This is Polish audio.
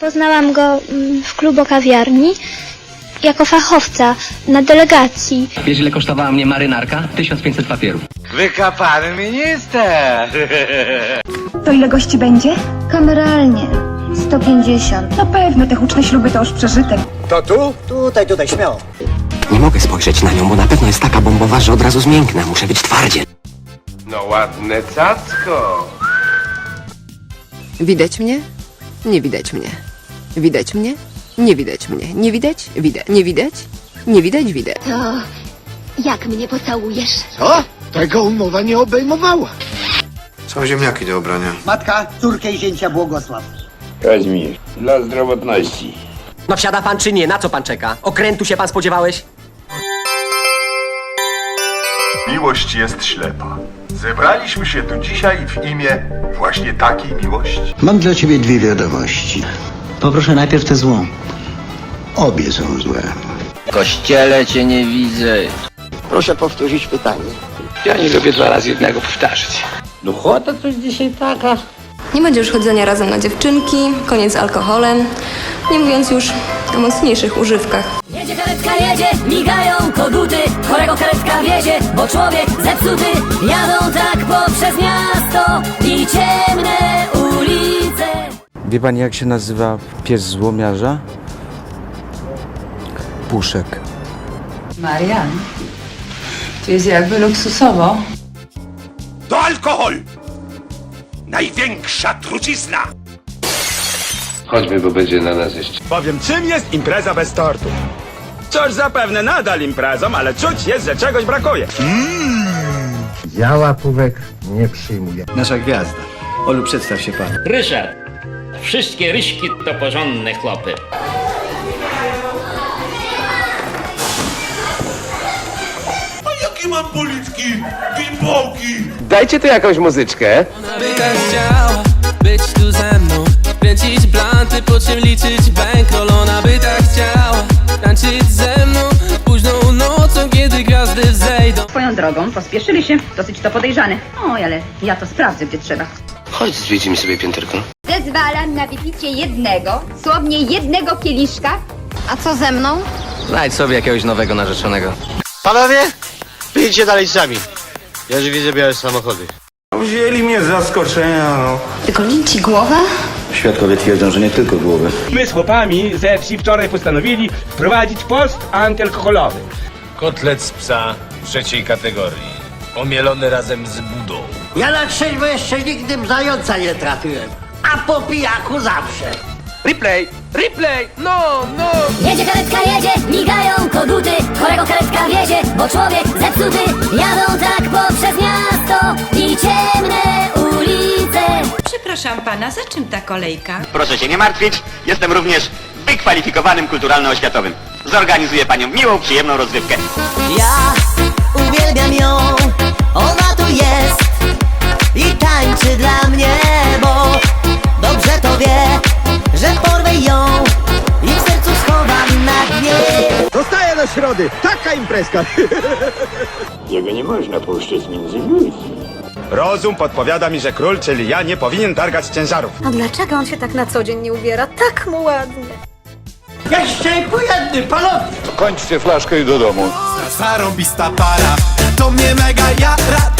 Poznałam go mm, w klubu kawiarni jako fachowca na delegacji. Wiesz ile kosztowała mnie marynarka? 1500 papierów. Wykapany minister! To ile gości będzie? Kameralnie 150. No pewno, te huczne śluby to już przeżytek. To tu? Tutaj, tutaj, śmiało. Nie mogę spojrzeć na nią, bo na pewno jest taka bombowa, że od razu zmięknę. Muszę być twardziej. No ładne cacko. Widać mnie? Nie widać mnie. Widać mnie? Nie widać mnie. Nie widać? Widać. Nie widać? Nie widać? Widać. To jak mnie pocałujesz? Co? Tego umowa nie obejmowała. Są ziemniaki do obrania. Matka, córkę i zięcia błogosław. Kaźmir, dla zdrowotności. No wsiada pan czy nie? Na co pan czeka? Okrętu się pan spodziewałeś? Miłość jest ślepa. Zebraliśmy się tu dzisiaj w imię właśnie takiej miłości. Mam dla ciebie dwie wiadomości. Poproszę najpierw tę złą. Obie są złe. Kościele cię nie widzę. Proszę powtórzyć pytanie. Ja nie lubię dwa razy jednego powtarzać. Duchota coś dzisiaj taka. Nie będzie już chodzenia razem na dziewczynki, koniec z alkoholem, nie mówiąc już o mocniejszych używkach. Jedzie karetka, jedzie, migają koguty Chorego karetka wiezie, bo człowiek zepsuty Jadą tak poprzez miasto i ciemne ulice Wie pani jak się nazywa pies złomiarza? Puszek. Marian, tu jest jakby luksusowo. To alkohol! Największa trucizna! Chodźmy, bo będzie na nas jeszcze. Powiem, czym jest impreza bez tortu? Coś zapewne nadal imprezą, ale czuć jest, że czegoś brakuje. Ja łapówek nie przyjmuję. Nasza gwiazda. Olu, przedstaw się pan. Ryszard, wszystkie ryśki to porządne chłopy. Jakie mam policzki, bimbołki! Dajcie tu jakąś muzyczkę. By tak chciała być tu ze mną Kręcić blanty, po czym liczyć bankroll drogą, pospieszyli się. Dosyć to podejrzane. Oj, ale ja to sprawdzę, gdzie trzeba. Chodź, zwiedzimy sobie pięterko. Zezwalam na wypicie jednego, słownie jednego kieliszka A co ze mną? Znajdź sobie jakiegoś nowego narzeczonego. Panowie, idźcie dalej sami. Ja już widzę białe samochody. Wzięli mnie z zaskoczenia, no. Wygolili ci głowę? Świadkowie twierdzą, że nie tylko głowy. My z chłopami ze wsi wczoraj postanowili wprowadzić post antyalkoholowy. Kotlet z psa trzeciej kategorii. Omielony razem z budą. Ja na trzeźwo jeszcze nigdy zająca nie trafiłem. A po pijaku zawsze. Replay, replay, no, no. Jedzie karetka, jedzie, migają koguty Chorego karetka wiezie, bo człowiek zepsuty Jadą tak poprzez miasto i ciemne ulice Przepraszam pana, za czym ta kolejka? Proszę się nie martwić, jestem również wykwalifikowanym kulturalno-oświatowym. Zorganizuję panią miłą, przyjemną rozrywkę. Ja do środy. Taka imprezka. Jego nie można puszczać między ludzi. Rozum podpowiada mi, że król, czyli ja, nie powinien targać ciężarów. A dlaczego on się tak na co dzień nie ubiera? Tak mu ładnie. Jeszcze po jednym, panowie. Kończcie flaszkę i do domu. Zarąbista para, to mnie mega jara,